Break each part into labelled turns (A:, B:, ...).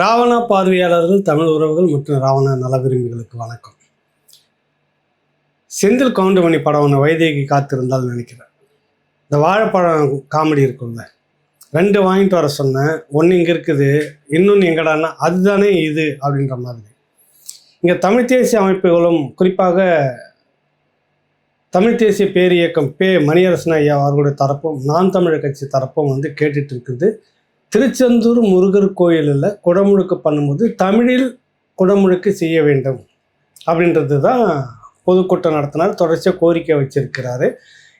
A: ராவணா பார்வையாளர்கள் தமிழ் உறவுகள் மற்றும் ராவணா நல விரும்பிகளுக்கு வணக்கம். செந்தில் கவுண்டமணி படம் ஒன்று வைதேகி காத்திருந்தால் நினைக்கிறேன். இந்த வாழைப்பழம் காமெடி இருக்கும்ல. ரெண்டு வாங்கிட்டு வர சொன்னேன். ஒன்று இங்கே இருக்குது இன்னொன்று எங்கடான்னா அதுதானே இது அப்படின்ற மாதிரி. இங்கே தமிழ் தேசிய அமைப்புகளும் குறிப்பாக தமிழ் தேசிய பேரியக்கம் பே மணியரசன் ஐயா அவர்களுடைய தரப்பும் நான் தமிழர் கட்சி தரப்பும் வந்து கேட்டுட்டு இருக்குது. திருச்செந்தூர் முருகர் கோயிலில் குடமுழுக்கு பண்ணும்போது தமிழில் குடமுழுக்கு செய்ய வேண்டும் அப்படின்றது தான் பொதுக்கூட்டம் நடத்தினார். தொடர்ச்சியாக கோரிக்கை வச்சிருக்கிறாரு.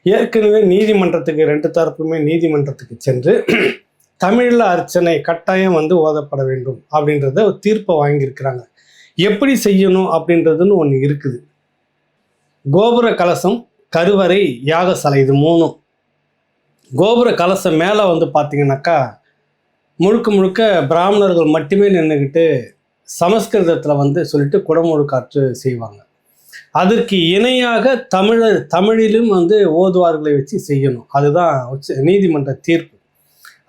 A: ஏற்கனவே நீதிமன்றத்துக்கு ரெண்டு தரப்புமே நீதிமன்றத்துக்கு சென்று தமிழில் அர்ச்சனை கட்டாயம் வந்து ஓதப்பட வேண்டும் அப்படின்றத ஒரு தீர்ப்பை வாங்கியிருக்கிறாங்க. எப்படி செய்யணும் அப்படின்றதுன்னு ஒன்று இருக்குது. கோபுர கலசம் கருவறை யாகசாலை இது மூணும். கோபுர கலசம் மேலே வந்து பார்த்தீங்கன்னாக்கா முழுக்க முழுக்க பிராமணர்கள் மட்டுமே நின்றுக்கிட்டு சமஸ்கிருதத்தில் வந்து சொல்லிட்டு குடமுழுக்காற்று செய்வாங்க. அதற்கு இணையாக தமிழர் தமிழிலும் வந்து ஓதுவார்களை வச்சு செய்யணும். அதுதான் உச்ச நீதிமன்ற தீர்ப்பு.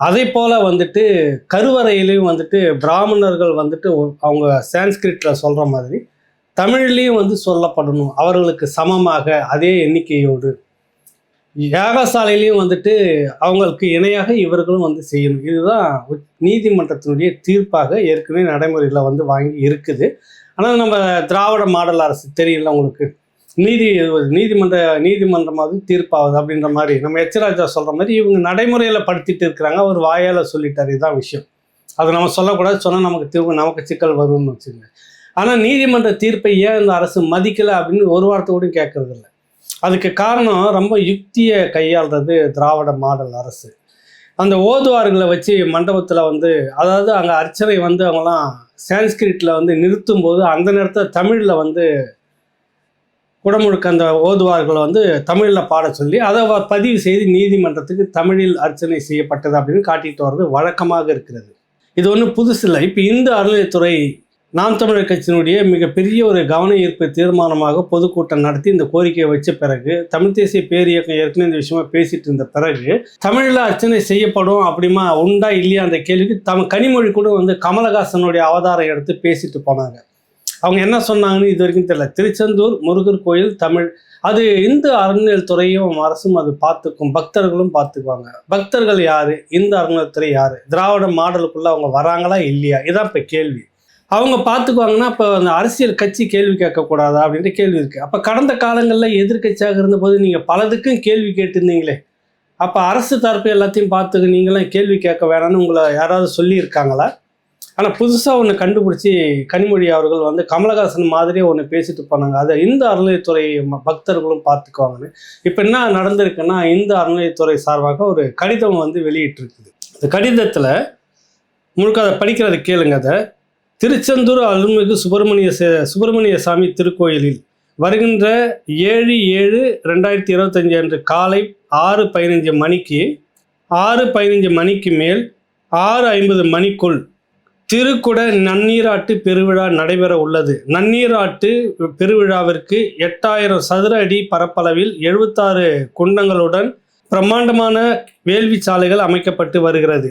A: அதே போல் வந்துட்டு கருவறையிலையும் வந்துட்டு பிராமணர்கள் வந்துட்டு அவங்க சான்ஸ்கிரிட்டில் சொல்கிற மாதிரி தமிழ்லேயும் வந்து சொல்லப்படணும். அவர்களுக்கு சமமாக அதே எண்ணிக்கையோடு யாகசாலையிலையும் வந்துட்டு அவங்களுக்கு இணையாக இவர்களும் வந்து செய்யணும். இதுதான் நீதிமன்றத்தினுடைய தீர்ப்பாக ஏற்கனவே நடைமுறையில் வந்து வாங்கி இருக்குது. ஆனால் நம்ம திராவிட மாடல் அரசு தெரியல உங்களுக்கு. நீதி நீதிமன்ற நீதிமன்றமாவது தீர்ப்பாகுது அப்படின்ற மாதிரி. நம்ம எச்ராஜா சொல்கிற மாதிரி இவங்க நடைமுறையில் படுத்திட்டு இருக்கிறாங்க. அவர் வாயால் சொல்லிட்டார். இதுதான் விஷயம். அது நம்ம சொல்லக்கூடாது. சொன்னால் நமக்கு திரும்ப நமக்கு சிக்கல் வரும்னு வச்சுங்க ஆனால் நீதிமன்ற தீர்ப்பை ஏன் இந்த அரசு மதிக்கலை அப்படின்னு ஒரு வார்த்தை கூட கேட்கறதில்ல. அதுக்கு காரணம் ரொம்ப யுக்தியை கையாளுறது திராவிட மாடல் அரசு. அந்த ஓதுவார்களை வச்சு மண்டபத்தில் வந்து அதாவது அங்கே அர்ச்சனை வந்து அவங்களாம் சான்ஸ்கிரிட்டில் வந்து நிறுத்தும் போது அந்த நேரத்தில் தமிழில் வந்து குடமுழுக்க அந்த ஓதுவார்களை வந்து தமிழில் பாட சொல்லி அதை பதிவு செய்து நீதிமன்றத்துக்கு தமிழில் அர்ச்சனை செய்யப்பட்டது அப்படின்னு காட்டிட்டு வர்றது வழக்கமாக இருக்கிறது. இது ஒன்றும் புதுசு இல்லை இப்போ இந்து அறநிலையத்துறை நாம் தமிழர் கட்சியினுடைய மிகப்பெரிய ஒரு கவன ஈர்ப்பு தீர்மானமாக பொதுக்கூட்டம் நடத்தி இந்த கோரிக்கையை வச்ச பிறகு தமிழ் தேசிய பேரியக்கம் ஏற்கனவே இந்த விஷயமா பேசிட்டு இருந்த பிறகு தமிழில் அர்ச்சனை செய்யப்படும் அப்படிமா உண்டா இல்லையா அந்த கேள்விக்கு தம் கனிமொழி கூட வந்து கமலஹாசனுடைய அவதாரம் எடுத்து பேசிட்டு போனாங்க. அவங்க என்ன சொன்னாங்கன்னு இது வரைக்கும் தெரியல. திருச்செந்தூர் முருகர் கோயில் தமிழ் அது இந்து அறநிலையத்துறையும் அரசும் அது பார்த்துக்கும் பக்தர்களும் பார்த்துக்குவாங்க. பக்தர்கள் யாரு? இந்து அறநிலையத்துறை யாரு? திராவிட மாடலுக்குள்ள அவங்க வராங்களா இல்லையா? இதான் இப்போ கேள்வி. அவங்க பார்த்துக்குவாங்கன்னா இப்போ அந்த அரசியல் கட்சி கேள்வி கேட்கக்கூடாதா அப்படின்ற கேள்வி இருக்குது அப்போ கடந்த காலங்களில் எதிர்க்கட்சியாக இருந்தபோது நீங்கள் பலதுக்கும் கேள்வி கேட்டிருந்தீங்களே. அப்போ அரசு தரப்பு எல்லாத்தையும் பார்த்துக்க நீங்களாம் கேள்வி கேட்க வேணாம்னு உங்களை யாராவது சொல்லியிருக்காங்களா? ஆனால் புதுசாக ஒன்று கண்டுபிடிச்சி கனிமொழி அவர்கள் வந்து கமலஹாசன் மாதிரியே ஒன்று பேசிட்டு போனாங்க. அதை இந்த அறநிலையத்துறை ம- பக்தர்களும் பார்த்துக்குவாங்கன்னு. இப்போ என்ன நடந்திருக்குன்னா இந்த அறநிலையத்துறை சார்பாக ஒரு கடிதம் வந்து வெளியிட்டிருக்குது. இந்த கடிதத்தில் முழுக்க அதை படிக்கிறத கேளுங்க அதை. திருச்செந்தூர் அருள்மிகு சுப்பிரமணிய சே- சுப்பிரமணிய சாமி திருக்கோயிலில் வருகின்ற ஏழு ஏழு ரெண்டாயிரத்தி இருபத்தஞ்சு அன்று காலை ஆறு பதினஞ்சு மணிக்கு ஆறு பதினஞ்சு மணிக்கு மேல் ஆறு ஐம்பது மணிக்குள் திருக்குட நன்னீராட்டு பெருவிழா நடைபெற உள்ளது. நன்னீராட்டு பெருவிழாவிற்கு எட்டாயிரம் சதுர அடி பரப்பளவில் எழுபத்தாறு குண்டங்களுடன் பிரம்மாண்டமான வேள்வி சாலைகள் அமைக்கப்பட்டு வருகிறது.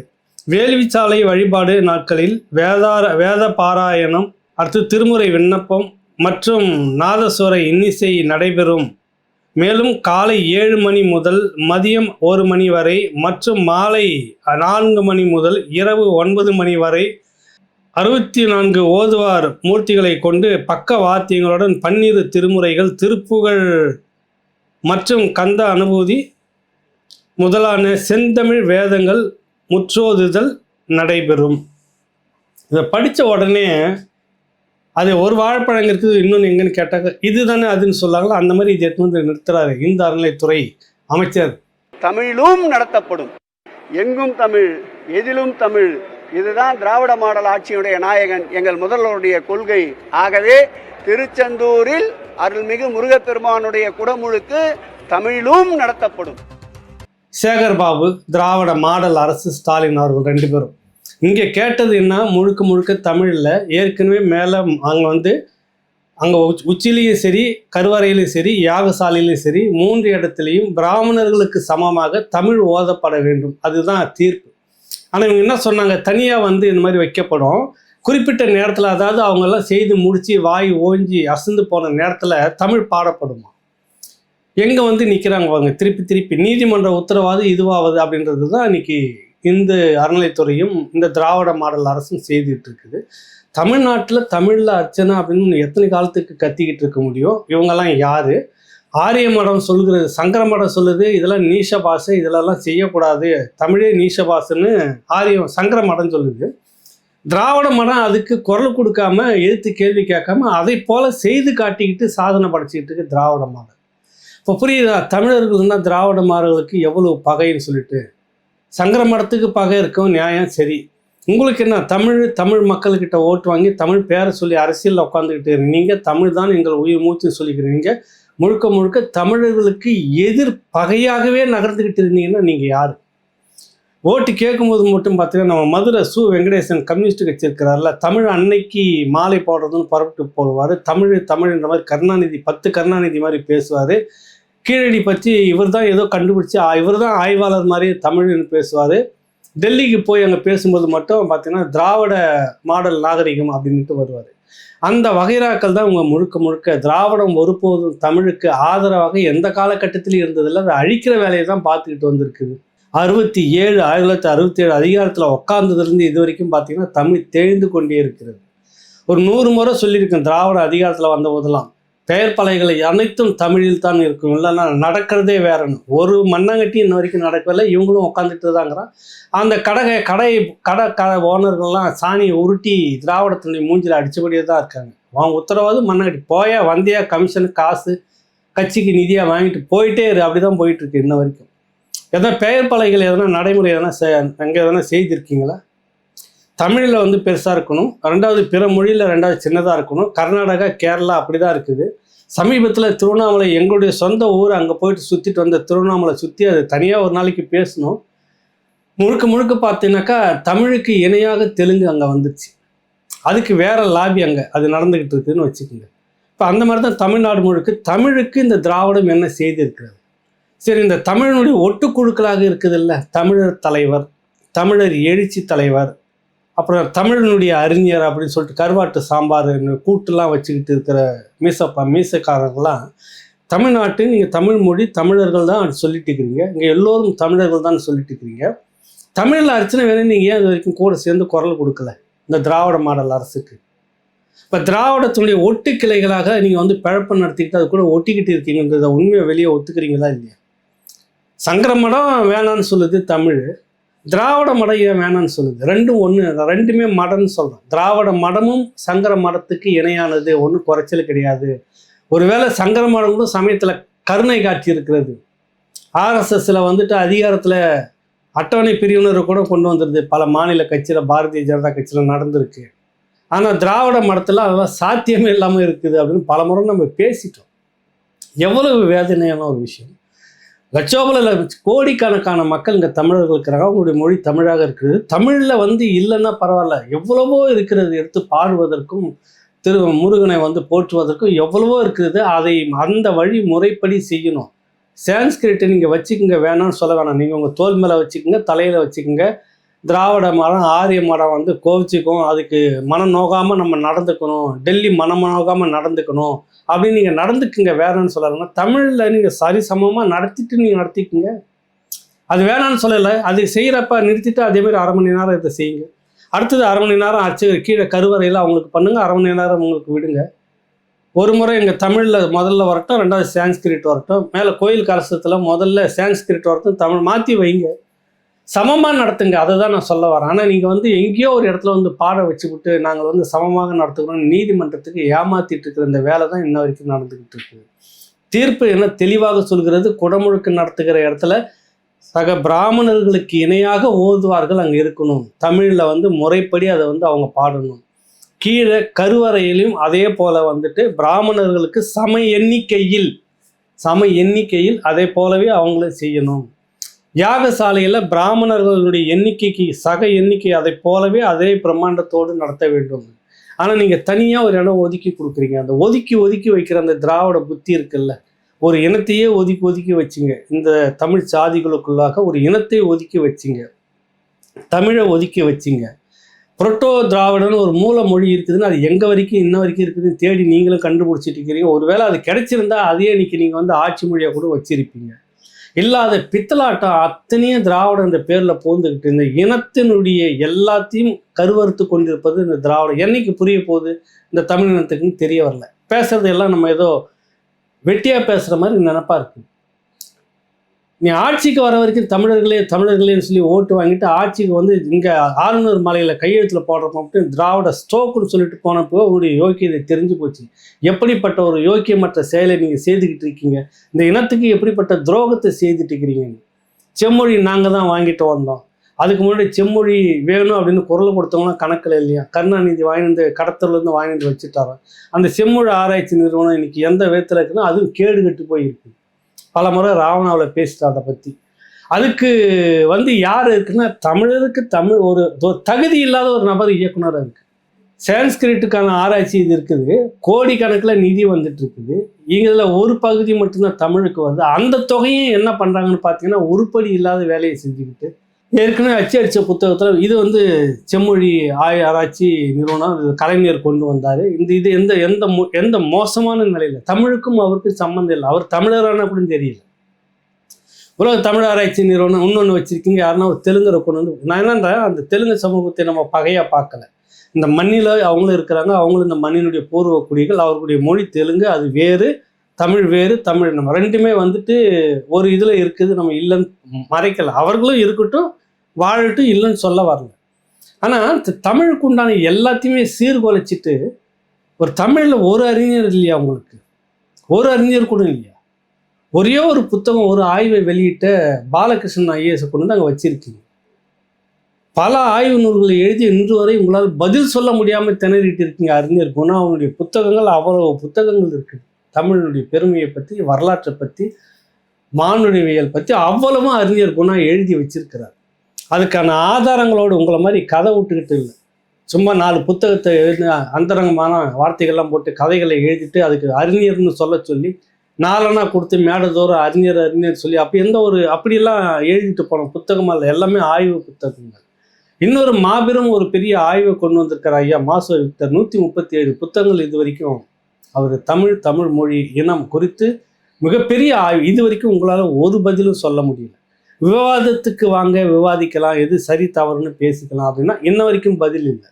A: வேள்விச்சாலை வழிபாடு நாட்களில் வேதார வேத பாராயணம் அடுத்து திருமுறை விண்ணப்பம் மற்றும் நாதஸ்வர இன்னிசை நடைபெறும். மேலும் காலை ஏழு மணி முதல் மதியம் ஒரு மணி வரை மற்றும் மாலை நான்கு மணி முதல் இரவு ஒன்பது மணி வரை அறுபத்தி நான்கு ஓதுவார் மூர்த்திகளை கொண்டு பக்க வாத்தியங்களுடன் பன்னிரு திருமுறைகள் திருப்புகழ் மற்றும் கந்த அனுபூதி முதலான செந்தமிழ் வேதங்கள் முற்றோதுதல் நடைபெறும். இதை படித்த உடனே அது ஒரு வாழைப்பழம் இருக்குது இன்னொன்று எங்கன்னு கேட்டாங்க இதுதானே அதுன்னு சொல்லாங்களோ? அந்த மாதிரி இது எடுத்து வந்து நிறுத்துறாரு இந்த அறநிலைத்துறை அமைச்சர்.
B: தமிழும் நடத்தப்படும். எங்கும் தமிழ் எதிலும் தமிழ். இதுதான் திராவிட மாடல் ஆட்சியுடைய நாயகன் எங்கள் முதல்வருடைய கொள்கை. ஆகவே திருச்செந்தூரில் அருள்மிகு முருகப்பெருமானுடைய குடமுழுக்கு தமிழிலும் நடத்தப்படும்.
A: சேகர் பாபு திராவிட மாடல் அரசு ஸ்டாலின் அவர்கள் ரெண்டு பேரும். இங்கே கேட்டது என்ன? முழுக்க முழுக்க தமிழில் ஏற்கனவே மேலே அங்கே வந்து அங்கே உச்சிலையும் சரி கருவறையிலையும் சரி யாகசாலையிலையும் சரி மூன்று இடத்துலையும் பிராமணர்களுக்கு சமமாக தமிழ் ஓதப்பட வேண்டும். அதுதான் தீர்ப்பு. ஆனால் இவங்க என்ன சொன்னாங்க? தனியாக வந்து இந்த மாதிரி வைக்கப்படும். குறிப்பிட்ட நேரத்தில் அதாவது அவங்கெல்லாம் செய்து முடித்து வாய் ஓஞ்சி அசந்து போன நேரத்தில் தமிழ் பாடப்படுமா? எங்கே வந்து நிற்கிறாங்க பாருங்க திருப்பி திருப்பி. நீதிமன்ற உத்தரவாது இதுவாகுது அப்படின்றது தான் இன்னைக்கு இந்த அறநிலைத்துறையும் இந்த திராவிட மாடல் அரசும் செய்துட்டு இருக்குது. தமிழ்நாட்டில் தமிழில் அர்ச்சனை அப்படின்னு எத்தனை காலத்துக்கு கத்திக்கிட்டு இருக்க முடியும்? இவங்கெல்லாம் யாரு? ஆரிய மடம் சொல்கிறது சங்கர மடம் சொல்லுது இதெல்லாம் நீஷ பாஷை இதெல்லாம் செய்யக்கூடாது. தமிழே நீஷ பாஷைன்னு ஆரியம் சங்கர மடம் சொல்லுது. திராவிட மடம் அதுக்கு குரல் கொடுக்காம எதிர்த்து கேள்வி கேட்காம அதை போல செய்து காட்டிக்கிட்டு சாதனை படைச்சிக்கிட்டு இருக்கு திராவிட மாடல். இப்போ புரியுதா? தமிழர்கள்னா திராவிட மாறுகளுக்கு எவ்வளவு பகைன்னு சொல்லிட்டு. சங்கர மடத்துக்கு பகை இருக்கும் நியாயம் சரி. உங்களுக்கு என்ன? தமிழ் தமிழ் மக்கள்கிட்ட ஓட்டு வாங்கி தமிழ் பேரை சொல்லி அரசியலில் உட்காந்துக்கிட்டு நீங்கள் தமிழ் தான் எங்கள் உயிர் மூச்சுன்னு சொல்லிக்கிறீங்க. முழுக்க முழுக்க தமிழர்களுக்கு எதிர் பகையாகவே நகர்ந்துக்கிட்டு இருந்தீங்கன்னா நீங்கள் யார்? ஓட்டு கேட்கும்போது மட்டும் பார்த்தீங்கன்னா நம்ம மதுரை சு. வெங்கடேசன் கம்யூனிஸ்ட் கட்சி இருக்கிறார்ல தமிழ் அன்னைக்கு மாலை போடுறதுன்னு புறப்பட்டு போடுவார் தமிழ் தமிழ்ன்ற மாதிரி கருணாநிதி பத்து கருணாநிதி மாதிரி பேசுவார். கீழடி பற்றி இவர் தான் ஏதோ கண்டுபிடிச்சி இவர் தான் ஆய்வாளர் மாதிரி தமிழ்னு பேசுவார். டெல்லிக்கு போய் அங்கே பேசும்போது மட்டும் பார்த்தீங்கன்னா திராவிட மாடல் நாகரிகம் அப்படின்ட்டு வருவார். அந்த வகைராக்கள் தான் உங்க முழுக்க முழுக்க. திராவிடம் ஒருபோதும் தமிழுக்கு ஆதரவாக எந்த காலகட்டத்திலும் இருந்ததில்லை. அதை அழிக்கிற வேலையை தான் பார்த்துக்கிட்டு வந்திருக்குது. அறுபத்தி ஏழு ஆயிரத்தி தொள்ளாயிரத்தி அறுபத்தி ஏழு அதிகாரத்தில் உட்கார்ந்ததுலேருந்து இது வரைக்கும் பார்த்தீங்கன்னா தமிழ் தேய்ந்து கொண்டே இருக்கிறது. ஒரு நூறு முறை சொல்லியிருக்கேன் திராவிட அதிகாரத்தில் வந்த போதெல்லாம். பெயர் பலைகளை அனைத்தும் தமிழில் தான் இருக்கும். இல்லைன்னா நடக்கிறதே வேறன்னு ஒரு மண்ணங்கட்டி இன்ன வரைக்கும் நடக்கவில்லை. இவங்களும் உட்காந்துட்டு தாங்கிறான் அந்த கடகை கடை கடை கடை ஓனர்கள்லாம் சாணியை உருட்டி திராவிடத்தினுடைய மூஞ்சில் அடிச்சபடியே தான் இருக்காங்க. அவன் உத்தரவாது மண்ணங்கட்டி. போயா வந்தியா கமிஷனு காசு கட்சிக்கு நிதியாக வாங்கிட்டு போயிட்டே இரு. அப்படி தான் போயிட்டுருக்கு இன்ன வரைக்கும். எதனா பெயர் பலைகள் எதனா நடைமுறை எதனா எங்கே எதனா செய்திருக்கீங்களா? தமிழில் வந்து பெருசாக இருக்கணும். ரெண்டாவது பிற மொழியில் ரெண்டாவது சின்னதாக இருக்கணும். கர்நாடகா கேரளா அப்படி தான் இருக்குது. சமீபத்தில் திருவண்ணாமலை எங்களுடைய சொந்த ஊர் அங்கே போயிட்டு சுற்றிட்டு வந்த திருவண்ணாமலை சுற்றி அது தனியாக ஒரு நாளைக்கு பேசணும். முழுக்க முழுக்க பார்த்தீங்கன்னாக்கா தமிழுக்கு இணையாக தெலுங்கு அங்கே வந்துச்சு அதுக்கு வேற லாபி அங்கே அது நடந்துக்கிட்டு இருக்குதுன்னு வச்சுக்கோங்க. இப்போ அந்த மாதிரி தான் தமிழ்நாடு முழுக்க தமிழுக்கு இந்த திராவிடம் என்ன செய்திருக்கிறது? சரி இந்த தமிழனுடைய ஒட்டுக்குழுக்களாக இருக்குதுல்ல தமிழர் தலைவர் தமிழர் எழுச்சி தலைவர் அப்புறம் தமிழனுடைய அறிஞர் அப்படின்னு சொல்லிட்டு கருவாட்டு சாம்பார் கூட்டுலாம் வச்சுக்கிட்டு இருக்கிற மீசப்பா மீசக்காரர்கள்லாம் தமிழ்நாட்டு நீங்கள் தமிழ் மொழி தமிழர்கள் தான் சொல்லிட்டு இருக்கிறீங்க. இங்கே எல்லோரும் தமிழர்கள் தான் சொல்லிட்டு இருக்கிறீங்க. தமிழில் அர்ச்சனை வேணும் நீங்கள் ஏன் இது வரைக்கும் கூட சேர்ந்து குரல் கொடுக்கல? இந்த திராவிட மாடல் அரசுக்கு. இப்போ திராவிடத்தினுடைய ஒட்டு கிளைகளாக நீங்கள் வந்து பிழப்பு நடத்திக்கிட்டு அது கூட ஒட்டிக்கிட்டு இருக்கீங்கன்றத உண்மையை வெளியே ஒத்துக்கிறீங்களா இல்லையா? சங்கரமடம் வேணான்னு சொல்லுது தமிழ். திராவிட மடம் ஏன் வேணான்னு சொல்லுது. ரெண்டும் ஒன்று ரெண்டுமே மடம்னு சொல்கிறேன் திராவிட மடமும் சங்கர மடத்துக்கு இணையானது. ஒன்றும் குறைச்சல் கிடையாது. ஒருவேளை சங்கர மடம் கூட சமயத்தில் கருணை காட்சி இருக்கிறது. ஆர்எஸ்எஸ்ல வந்துட்டு அதிகாரத்தில் அட்டவணை பிரிவினரை கூட கொண்டு வந்துருது. பல மாநில கட்சியில் பாரதிய ஜனதா கட்சியில் நடந்திருக்கு. ஆனால் திராவிட மடத்தில் அதெல்லாம் சாத்தியமே இல்லாமல் இருக்குது அப்படின்னு பல முறை நம்ம பேசிட்டோம். எவ்வளவு வேதனையான ஒரு விஷயம். லட்சோபல கோடிக்கணக்கான மக்கள் இங்கே தமிழர்கள் இருக்கிறாங்க. அவங்களுடைய மொழி தமிழாக இருக்குது. தமிழில் வந்து இல்லைன்னா பரவாயில்ல. எவ்வளவோ இருக்கிறது எடுத்து பாடுவதற்கும் திரு முருகனை வந்து போற்றுவதற்கும் எவ்வளவோ இருக்குது. அதை அந்த வழி முறைப்படி செய்யணும். சான்ஸ்கிரிட்டை நீங்கள் வச்சுக்கோங்க. வேணாம்னு சொல்ல வேணாம். நீங்கள் உங்கள் தோல் மேலே வச்சுக்கோங்க தலையில் வச்சுக்கோங்க. திராவிட மரம் ஆரிய மரம் வந்து கோவிச்சுக்கும். அதுக்கு மனம் நோகாமல் நம்ம நடந்துக்கணும். டெல்லி மனம் நோகாமல் நடந்துக்கணும். அப்படின்னு நீங்கள் நடந்துக்குங்க. வேறன்னு சொல்லலைன்னா தமிழில் நீங்கள் சரிசமமாக நடத்திட்டு நீங்கள் நடத்திக்குங்க. அது வேணான்னு சொல்லலை. அது செய்கிறப்ப நிறுத்திட்டு அதேமாதிரி அரை மணி நேரம் இதை செய்யுங்க. அடுத்தது அரை மணி நேரம் ஆச்சு. கீழே கருவறையில் அவங்களுக்கு பண்ணுங்கள் அரை மணி நேரம் உங்களுக்கு விடுங்க. ஒரு முறை எங்கள் தமிழில் முதல்ல வரட்டும். ரெண்டாவது சான்ஸ்கிரிட் வரட்டும். மேலே கோயில் கலசத்தில் முதல்ல சான்ஸ்கிரிட் வரட்டும். தமிழ் மாற்றி வைங்க. சமமாக நடத்துங்க. அதை தான் நான் சொல்ல வரேன். ஆனால் நீங்கள் வந்து எங்கேயோ ஒரு இடத்துல வந்து பாட வச்சுக்கிட்டு நாங்கள் வந்து சமமாக நடத்துகிறோம் நீதிமன்றத்துக்கு ஏமாத்திட்டு இருக்கிற இந்த வேலை தான் இன்ன வரைக்கும் நடந்துக்கிட்டு இருக்குது தீர்ப்பு என்ன தெளிவாக சொல்கிறது? குடமுழுக்கு நடத்துகிற இடத்துல சக பிராமணர்களுக்கு இணையாக ஓதுவார்கள் அங்கே இருக்கணும். தமிழில் வந்து முறைப்படி அதை வந்து அவங்க பாடணும். கீழே கருவறையிலையும் அதே போல் வந்துட்டு பிராமணர்களுக்கு சம எண்ணிக்கையில் சம எண்ணிக்கையில் அதே போலவே அவங்கள செய்யணும். யாகசாலையில் பிராமணர்களுடைய எண்ணிக்கைக்கு சக எண்ணிக்கை அதை போலவே அதே பிரம்மாண்டத்தோடு நடத்த வேண்டும். ஆனால் நீங்கள் தனியாக ஒரு இடம் ஒதுக்கி கொடுக்குறீங்க. அந்த ஒதுக்கி ஒதுக்கி வைக்கிற அந்த திராவிட புத்தி இருக்குல்ல ஒரு இனத்தையே ஒதுக்கி ஒதுக்கி வச்சிங்க. இந்த தமிழ் சாதிகளுக்குள்ளாக ஒரு இனத்தை ஒதுக்கி வச்சிங்க. தமிழை ஒதுக்கி வச்சிங்க. புரட்டோ திராவிடன்னு ஒரு மூல மொழி இருக்குதுன்னு அது எங்கே வரைக்கும் இன்ன வரைக்கும் இருக்குதுன்னு தேடி நீங்களும் கண்டுபிடிச்சிட்டு இருக்கிறீங்க. ஒருவேளை அது கிடைச்சிருந்தா அதே இன்னைக்கு நீங்கள் வந்து ஆட்சி மொழியாக கூட வச்சிருப்பீங்க. இல்லாத பித்தலாட்டம் அத்தனையும் திராவிடம் என்ற பேரில் பூந்துக்கிட்டு இந்த இனத்தினுடைய எல்லாத்தையும் கருவறுத்து கொண்டிருப்பது இந்த திராவிடம். என்னைக்கு புரிய போகுது? இந்த தமிழ் இனத்துக்குன்னு தெரிய வரல. பேசுறது எல்லாம் நம்ம ஏதோ வெட்டியாக பேசுகிற மாதிரி நினப்பாக இருக்குது நீ ஆட்சிக்கு வர வரைக்கும் தமிழர்களே தமிழர்களேன்னு சொல்லி ஓட்டு வாங்கிட்டு ஆட்சிக்கு வந்து இங்கே ஆளுநர் மலையில் கையெழுத்தில் போடுறப்போட்டு திராவிட ஸ்டோக்குன்னு சொல்லிட்டு போனப்போ உங்களுடைய யோக்கியதை தெரிஞ்சு போச்சு. எப்படிப்பட்ட ஒரு யோக்கியமற்ற செயலை நீங்கள் செய்துக்கிட்டு இருக்கீங்க? இந்த இனத்துக்கு எப்படிப்பட்ட துரோகத்தை செய்துட்டு இருக்கிறீங்க? செம்மொழி நாங்கள் தான் வாங்கிட்டு வந்தோம். அதுக்கு முன்னாடி செம்மொழி வேணும் அப்படின்னு குரல் கொடுத்தவங்களாம் கணக்கில் இல்லையா? கருணாநிதி வாங்கிட்டு கடத்தலேருந்து வாங்கிட்டு வச்சுட்டாரோ? அந்த செம்மொழி ஆராய்ச்சி நிறுவனம் இன்னைக்கு எந்த விதத்தில் இருக்குன்னா அதுவும் கேடு கட்டு போயிருக்கு. பல முறை ராவணாவில் பேசிட்டு அதை பற்றி அதுக்கு வந்து யார் இருக்குன்னா தமிழருக்கு தமிழ் ஒரு தகுதி இல்லாத ஒரு நபர் இயக்குனராக இருக்கு. சான்ஸ்கிரிட்டுக்கான ஆராய்ச்சி இது இருக்குது. கோடிக்கணக்கில் நிதி வந்துட்டு இருக்குது. இதில் ஒரு பகுதி மட்டும்தான் தமிழுக்கு வந்து. அந்த தொகையும் என்ன பண்ணுறாங்கன்னு பார்த்தீங்கன்னா உருப்படி இல்லாத வேலையை செஞ்சுக்கிட்டு ஏற்கனவே அச்சடித்த புத்தகத்தில் இது வந்து செம்மொழி ஆய ஆராய்ச்சி நிறுவனம் கலைஞர் கொண்டு வந்தார். இந்த இது எந்த எந்த மோ- எந்த மோசமான நிலையில்? தமிழுக்கும் அவருக்கும் சம்மந்தம் இல்லை. அவர் தமிழரான கூட தெரியல. உலக தமிழ் ஆராய்ச்சி நிறுவனம் இன்னொன்று வச்சுருக்கீங்க யாருன்னா ஒரு தெலுங்கரை கொண்டு வந்து நான் என்னன்றேன் அந்த தெலுங்கு சமூகத்தை நம்ம பகையாக பார்க்கல. இந்த மண்ணில் அவங்களும் இருக்கிறாங்க அவங்களும் இந்த மண்ணினுடைய பூர்வ குடிகள் அவர்களுடைய மொழி தெலுங்கு அது வேறு தமிழ் வேறு தமிழ் நம்ம ரெண்டுமே வந்துட்டு ஒரு இதில் இருக்குது நம்ம இல்லைன்னு மறைக்கல. அவர்களும் இருக்கட்டும் வாழட்டும் இல்லைன்னு சொல்ல வரல. ஆனால் தமிழுக்கு உண்டான எல்லாத்தையுமே சீர்குலைச்சிட்டு ஒரு தமிழில் ஒரு அறிஞர் இல்லையா உங்களுக்கு? ஒரு அறிஞர் கூட இல்லையா? ஒரே ஒரு புத்தகம் ஒரு ஆய்வை வெளியிட்ட பாலகிருஷ்ணன் ஐஏஎஸ் கொண்டு வந்து அங்கே வச்சிருக்கீங்க. பல ஆய்வு நூல்களை எழுதி இன்று வரை உங்களால் பதில் சொல்ல முடியாமல் திணறிட்டு இருக்கீங்க அறிஞர் குணா. அவனுடைய புத்தகங்கள் அவ்வளவு புத்தகங்கள் இருக்குது தமிழினுடைய பெருமையை பற்றி வரலாற்றை பற்றி மானுடவியல் பற்றி அவ்வளவும் அறிஞர் குணா எழுதி வச்சிருக்கிறார். அதுக்கான ஆதாரங்களோடு உங்களை மாதிரி கதை விட்டுக்கிட்டு இல்லை. சும்மா நாலு புத்தகத்தை எழுதி அந்தரங்கமான வார்த்தைகள்லாம் போட்டு கதைகளை எழுதிட்டு அதுக்கு அறிஞர்னு சொல்ல சொல்லி நாலனா கொடுத்து மேடதோறும் அறிஞர் அறிஞர் சொல்லி அப்படி எந்த ஒரு அப்படியெல்லாம் எழுதிட்டு போனோம். புத்தகமாக இல்லை எல்லாமே ஆய்வு புத்தகங்கள். இன்னொரு மாபெரும் ஒரு பெரிய ஆய்வை கொண்டு வந்திருக்கிற ஐயா மாசோ விக்டர். நூற்றி முப்பத்தி ஏழு புத்தகங்கள் இது வரைக்கும் அவர் தமிழ் தமிழ் மொழி இனம் குறித்து மிகப்பெரிய ஆய்வு. இது வரைக்கும் உங்களால் ஒரு பதிலும் சொல்ல முடியல. விவாதத்துக்கு வாங்க விவாதிக்கலாம் எது சரி தவறுன்னு பேசிக்கலாம் அப்படின்னா இன்ன வரைக்கும் பதில் இல்லை.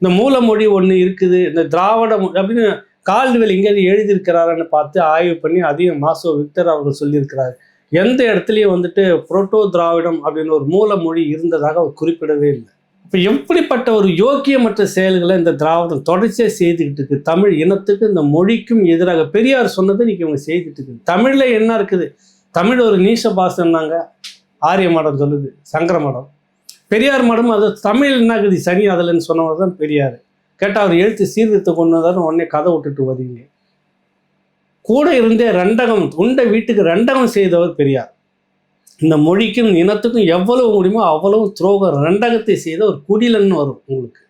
A: இந்த மூலமொழி ஒன்று இருக்குது இந்த திராவிட மொழி அப்படின்னு கால்டுவெல் எங்கேயாவது எழுதியிருக்கிறாரான்னு பார்த்து ஆய்வு பண்ணி அதையும் மாசோ விக்டர் அவர்கள் சொல்லியிருக்கிறார். எந்த இடத்துலையும் வந்துட்டு புரோட்டோ திராவிடம் அப்படின்னு ஒரு மூலமொழி இருந்ததாக அவர் குறிப்பிடவே இல்லை. இப்போ எப்படிப்பட்ட ஒரு யோக்கியமற்ற செயல்களை இந்த திராவிடம் தொடர்ச்சியாக செய்துக்கிட்டு இருக்கு? தமிழ் இனத்துக்கு இந்த மொழிக்கும் எதிராக பெரியார் சொன்னதை இன்னைக்கு இவங்க செய்துட்டு இருக்கு. தமிழில் என்ன இருக்குது? தமிழ் ஒரு நீச பாசம்னாங்க ஆரிய மடம் சொல்லுது சங்கர மடம். பெரியார் மடம் அது தமிழ் என்ன சனி அதில்ன்னு சொன்னவர் தான் பெரியார். கேட்டால் அவர் எழுத்து சீர்திருத்த கொண்டு வந்தாலும் உடனே கதை விட்டுட்டு வருவீங்க கூட இருந்தே ரெண்டகம் உண்டை வீட்டுக்கு ரெண்டகம் செய்தவர் பெரியார். இந்த மொழிக்கும் இனத்துக்கும் எவ்வளவு முடியுமோ அவ்வளவு துரோகம் ரெண்டகத்தை செய்த ஒரு குடிலன்னு வரும் உங்களுக்கு.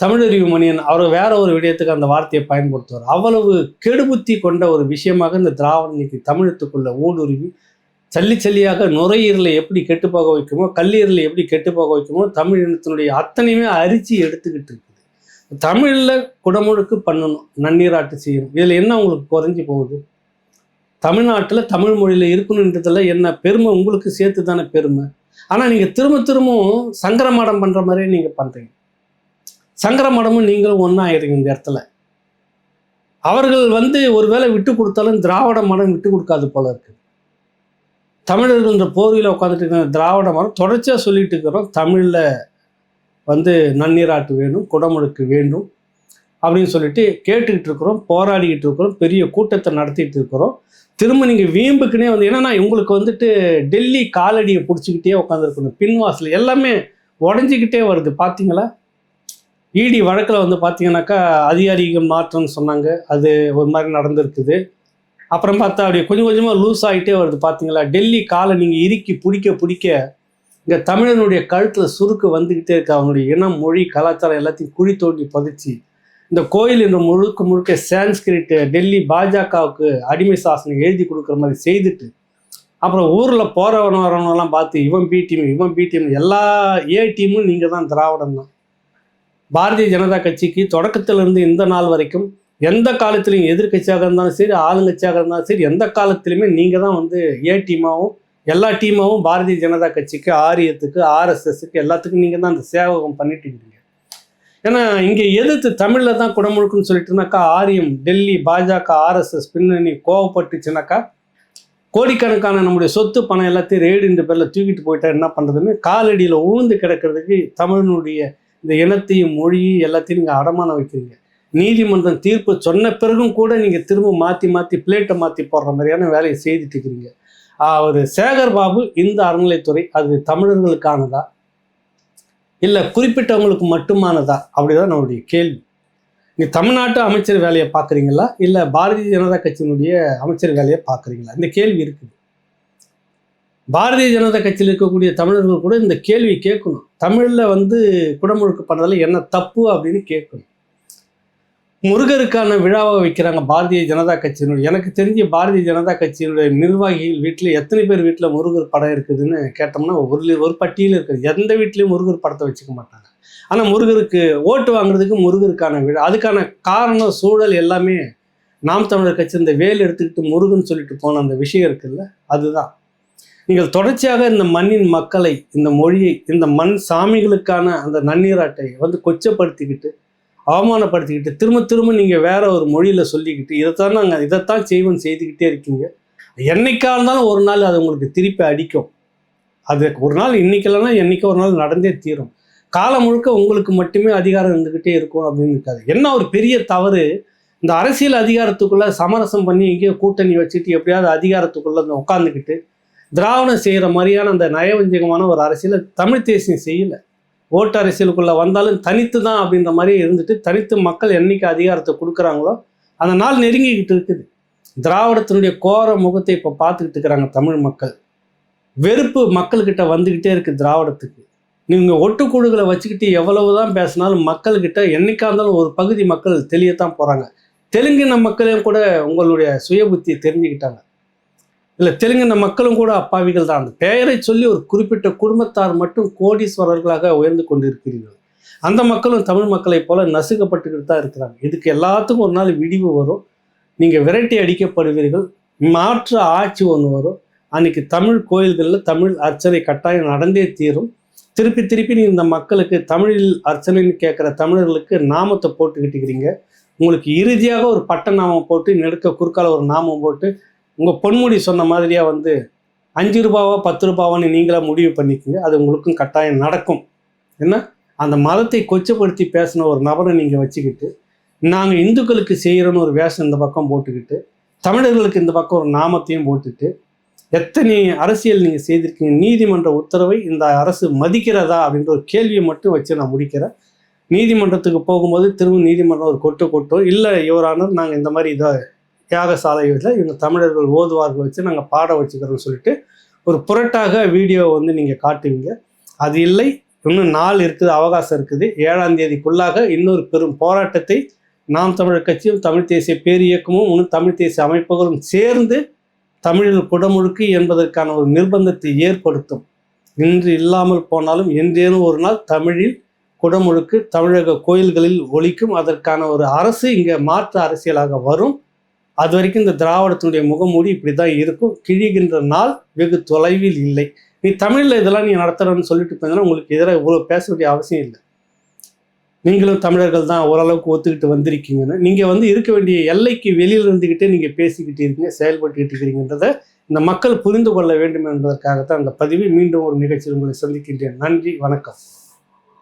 A: தமிழறிவு மணியன் அவர் வேற ஒரு விடயத்துக்கு அந்த வார்த்தையை பயன்படுத்துவார். அவ்வளவு கெடுபுத்தி கொண்ட ஒரு விஷயமாக இந்த திராவிட இன்னைக்கு தமிழத்துக்குள்ள ஊடுருவி சல்லி சல்லியாக நுரையீரலை எப்படி கெட்டு போக வைக்குமோ கல்லீரலை எப்படி கெட்டு போக வைக்குமோ தமிழ் இனத்தினுடைய அத்தனையுமே அரிச்சு எடுத்துக்கிட்டு இருக்குது. தமிழில் குடமுழுக்கு பண்ணணும் நன்னீராட்டு செய்யணும். இதில் என்ன உங்களுக்கு குறைஞ்சி போகுது? தமிழ்நாட்டில் தமிழ் மொழியில் இருக்கணுன்றதுல என்ன பெருமை? உங்களுக்கு சேர்த்து தானே பெருமை. ஆனால் நீங்கள் திரும்ப திரும்பவும் சங்கரமாடம் பண்ணுற மாதிரியே நீங்கள் பண்ணுறீங்க சங்கரமடமும் நீங்களும் ஒன்றா ஆயிடுங்க இந்த இடத்துல. அவர்கள் வந்து ஒருவேளை விட்டு கொடுத்தாலும் திராவிட மடம் விட்டு கொடுக்காது போல இருக்குது தமிழர் இந்த போர்வையில் உட்காந்துட்டு இருக்கிற திராவிட மரம் தொடர்ச்சியாக சொல்லிட்டு இருக்கிறோம். தமிழில் வந்து நன்னீராட்டு வேணும் குடமுழுக்கு வேண்டும் அப்படின்னு சொல்லிட்டு கேட்டுக்கிட்டு இருக்கிறோம் போராடிக்கிட்டு இருக்கிறோம் பெரிய கூட்டத்தை நடத்திட்டு இருக்கிறோம். திரும்ப நீங்கள் வீம்புக்குனே வந்து என்னன்னா உங்களுக்கு வந்துட்டு டெல்லி காலடியை பிடிச்சிக்கிட்டே உட்காந்துருக்கணும் பின்வாசல் எல்லாமே உடஞ்சிக்கிட்டே வருது. பார்த்தீங்களா இடி வழக்கில் வந்து பார்த்தீங்கன்னாக்கா அதிகாரிகள் மாற்றம்னு சொன்னாங்க. அது ஒரு மாதிரி நடந்திருக்குது. அப்புறம் பார்த்தா அப்படியே கொஞ்சம் கொஞ்சமாக லூஸ் ஆகிட்டே வருது. பார்த்தீங்களா? டெல்லி காலை நீங்கள் இறுக்கி பிடிக்க பிடிக்க இங்கே தமிழனுடைய கழுத்தில் சுருக்கு வந்துக்கிட்டே இருக்கு. அவனுடைய இனம் மொழி கலாச்சாரம் எல்லாத்தையும் குழி தோண்டி புதைச்சி இந்த கோயில் இந்த முழுக்க முழுக்க சான்ஸ்கிரிட் டெல்லி பாஜகவுக்கு அடிமை சாசனம் எழுதி கொடுக்குற மாதிரி செய்துட்டு அப்புறம் ஊரில் போகிறவன் வரவனெல்லாம் பார்த்து இவன் பி டீம் இவன் பி டீம் எல்லா ஏ டீமும் நீங்கள் தான் திராவிடம் தான் பாரதிய ஜனதா கட்சிக்கு தொடக்கத்திலிருந்து இந்த நாள் வரைக்கும் எந்த காலத்திலையும் எதிர்க்கட்சியாக இருந்தாலும் சரி ஆளுங்கட்சியாக இருந்தாலும் சரி எந்த காலத்திலுமே நீங்கள் தான் வந்து ஏ டீமாகவும் எல்லா டீமாகவும் பாரதிய ஜனதா கட்சிக்கு ஆரியத்துக்கு ஆர்எஸ்எஸ்க்கு எல்லாத்துக்கும் நீங்கள் தான் அந்த சேவகம் பண்ணிட்டு இருக்கீங்க. ஏன்னா இங்கே எதிர்த்து தமிழில் தான் குடமுழுக்குன்னு சொல்லிட்டுனாக்கா ஆரியம் டெல்லி பாஜக ஆர்எஸ்எஸ் பின்னணி கோவப்பட்டுச்சுனாக்கா கோடிக்கணக்கான நம்முடைய சொத்து பணம் எல்லாத்தையும் ரேடு இந்த பேரில் தூக்கிட்டு போயிட்டா என்ன பண்ணுறதுன்னு காலடியில் உழுந்து கிடக்கிறதுக்கு தமிழனுடைய இந்த இனத்தையும் மொழியும் எல்லாத்தையும் நீங்கள் அடமானம் வைக்கிறீங்க. நீதிமன்றம் தீர்ப்பு சொன்ன பிறகும் கூட நீங்கள் திரும்ப மாற்றி மாற்றி பிளேட்டை மாற்றி போடுற மாதிரியான வேலையை செய்துட்டு இருக்கிறீங்க அவர் சேகர் பாபு இந்த அறநிலைத்துறை அது தமிழர்களுக்கானதா? இல்லை குறிப்பிட்டவங்களுக்கு மட்டுமானதா? அப்படிதான் நம்மளுடைய கேள்வி. நீ தமிழ்நாட்டு அமைச்சர் வேலையை பார்க்குறீங்களா? இல்லை பாரதிய ஜனதா கட்சியினுடைய அமைச்சர் வேலையை பார்க்குறீங்களா? இந்த கேள்வி இருக்குது. பாரதிய ஜனதா கட்சியில் இருக்கக்கூடிய தமிழர்கள் கூட இந்த கேள்வி கேட்கணும். தமிழில் வந்து குடமுழுக்கு பண்ணுறதுல என்ன தப்பு அப்படின்னு கேட்கணும். முருகருக்கான விழாவை வைக்கிறாங்க பாரதிய ஜனதா கட்சியினுடைய. எனக்கு தெரிஞ்ச பாரதிய ஜனதா கட்சியினுடைய நிர்வாகிகள் வீட்டில் எத்தனை பேர் வீட்டில் முருகர் படம் இருக்குதுன்னு கேட்டோம்னா ஒரு ஒரு பட்டியல் இருக்குது. எந்த வீட்லேயும் முருகர் படத்தை வச்சுக்க மாட்டாங்க. ஆனால் முருகருக்கு ஓட்டு வாங்குறதுக்கு முருகருக்கான விழா அதுக்கான காரணம் சூழல் எல்லாமே நாம் தமிழர் கட்சி இந்த வேல் எடுத்துக்கிட்டு முருகன் சொல்லிட்டு போன அந்த விஷயம் இருக்குல்ல அதுதான். நீங்கள் தொடர்ச்சியாக இந்த மண்ணின் மக்களை இந்த மொழியை இந்த மண் சாமிகளுக்கான அந்த நன்னீராட்டை வந்து கொச்சப்படுத்திக்கிட்டு அவமானப்படுத்திக்கிட்டு திரும்ப திரும்ப நீங்கள் வேற ஒரு மொழியில் சொல்லிக்கிட்டு இதைத்தான் நாங்கள் இதைத்தான் செய்வோம் செய்துக்கிட்டே இருக்கீங்க. என்னைக்கா இருந்தாலும் ஒரு நாள் அது உங்களுக்கு திருப்பி அடிக்கும். அது ஒரு நாள் இன்னைக்கு இல்லைன்னா ஒரு நாள் நடந்தே தீரும். காலம் முழுக்க உங்களுக்கு மட்டுமே அதிகாரம் இருந்துக்கிட்டே இருக்கும் அப்படின்னு இருக்காது. என்ன ஒரு பெரிய தவறு? இந்த அரசியல் அதிகாரத்துக்குள்ளே சமரசம் பண்ணி எங்கேயோ கூட்டணி வச்சுட்டு எப்படியாவது அதிகாரத்துக்குள்ளே வந்து உட்காந்துக்கிட்டு திராவிடம் செய்கிற மாதிரியான அந்த நயவஞ்சகமான ஒரு அரசியலை தமிழ் தேசியம் செய்யலை. ஓட்டு அரசியலுக்குள்ளே வந்தாலும் தனித்து தான் அப்படின்ற மாதிரி இருந்துட்டு தனித்து மக்கள் என்றைக்கு அதிகாரத்தை கொடுக்குறாங்களோ அந்த நாள் நெருங்கிக்கிட்டு இருக்குது. திராவிடத்தினுடைய கோர முகத்தை இப்போ பார்த்துக்கிட்டு இருக்கிறாங்க தமிழ் மக்கள். வெறுப்பு மக்கள்கிட்ட வந்துக்கிட்டே இருக்குது திராவிடத்துக்கு. நீங்கள் ஒட்டுக்குழுகளை வச்சுக்கிட்டு எவ்வளவு தான் பேசினாலும் மக்கள்கிட்ட என்றைக்கா இருந்தாலும் ஒரு பகுதி மக்கள் தெளியத்தான் போகிறாங்க தெலுங்கின மக்களையும் கூட உங்களுடைய சுய புத்தியை தெரிஞ்சுக்கிட்டாங்க. இல்லை தெலுங்கின மக்களும் கூட அப்பாவிகள் தான். அந்த பெயரை சொல்லி ஒரு குறிப்பிட்ட குடும்பத்தார் மட்டும் கோடீஸ்வரர்களாக உயர்ந்து கொண்டிருக்கிறீர்கள். அந்த மக்களும் தமிழ் மக்களைப் போல நசுக்கப்பட்டுக்கிட்டு தான் இருக்கிறாங்க. இதுக்கு எல்லாத்துக்கும் ஒரு நாள் விடிவு வரும். நீங்கள் விரட்டி அடிக்கப்படுவீர்கள். மாற்று ஆட்சி ஒன்று வரும். அன்னைக்கு தமிழ் கோயில்களில் தமிழ் அர்ச்சனை கட்டாயம் நடந்தே தீரும். திருப்பி திருப்பி நீ இந்த மக்களுக்கு தமிழில் அர்ச்சனைன்னு கேட்குற தமிழர்களுக்கு நாமத்தை போட்டுக்கிட்டு இருக்கிறீங்க உங்களுக்கு இறுதியாக ஒரு பட்ட நாமம் போட்டு நெடுக்க குறுக்கால ஒரு நாமம் போட்டு உங்கள் பொன்முடி சொன்ன மாதிரியாக வந்து அஞ்சு ரூபாவா பத்து ரூபாவான்னு நீங்களாக முடிவு பண்ணிக்கோங்க. அது உங்களுக்கும் கட்டாயம் நடக்கும். என்ன? அந்த மதத்தை கொச்சப்படுத்தி பேசின ஒரு நபரை நீங்கள் வச்சுக்கிட்டு நாங்கள் இந்துக்களுக்கு செய்கிறோன்னு ஒரு வேஷம் இந்த பக்கம் போட்டுக்கிட்டு தமிழர்களுக்கு இந்த பக்கம் ஒரு நாமத்தையும் போட்டுட்டு எத்தனை அரசியல் நீங்கள் செய்திருக்கீங்க? நீதிமன்ற உத்தரவை இந்த அரசு மதிக்கிறதா? அப்படின்ற ஒரு கேள்வியை மட்டும் வச்சு நான் முடிக்கிறேன். நீதிமன்றத்துக்கு போகும்போது திரும்ப நீதிமன்றம் ஒரு கொட்டு கொட்டோ இல்லை இவரானர் நாங்கள் இந்த மாதிரி இதை யாகசாலைகளில் இவங்க தமிழர்கள் ஓதுவார்கள் வச்சு நாங்கள் பாட வச்சுக்கிறோம்னு சொல்லிட்டு ஒரு புரட்டாக வீடியோ வந்து நீங்கள் காட்டுவீங்க. அது இல்லை இன்னும் நாள் இருக்குது அவகாசம் இருக்குது. ஏழாம் தேதிக்குள்ளாக இன்னொரு பெரும் போராட்டத்தை நாம் தமிழர் கட்சியும் தமிழ் தேசிய பேரியக்கமும் இன்னும் தமிழ் தேசிய அமைப்புகளும் சேர்ந்து தமிழில் குடமுழுக்கு என்பதற்கான ஒரு நிர்பந்தத்தை ஏற்படுத்தும். இன்று இல்லாமல் போனாலும் என்றேனும் ஒரு நாள் தமிழில் குடமுழுக்கு தமிழக கோயில்களில் ஒழிக்கும் அதற்கான ஒரு அரசு இங்கே மாற்று அரசியலாக வரும். அது வரைக்கும் இந்த திராவிடத்தினுடைய முகமூடி இப்படி தான் இருக்கும். கிழிகின்ற நாள் வெகு தொலைவில் இல்லை. நீ தமிழில் இதெல்லாம் நீ நடத்துறன்னு சொல்லிட்டு போயிருந்தா உங்களுக்கு எதிராக இவ்வளோ பேச வேண்டிய அவசியம் இல்லை. நீங்களும் தமிழர்கள் தான் ஓரளவுக்கு ஒத்துக்கிட்டு வந்திருக்கீங்கன்னு. நீங்கள் வந்து இருக்க வேண்டிய எல்லைக்கு வெளியில் இருந்துக்கிட்டே நீங்கள் பேசிக்கிட்டு இருக்கீங்க செயல்பட்டுக்கிட்டு இருக்கிறீங்கன்றதை இந்த மக்கள் புரிந்து கொள்ள வேண்டும் என்பதற்காகத்தான் அந்த பதிவை மீண்டும் ஒரு நிகழ்ச்சியில் உங்களை சந்திக்கின்றேன். நன்றி வணக்கம்.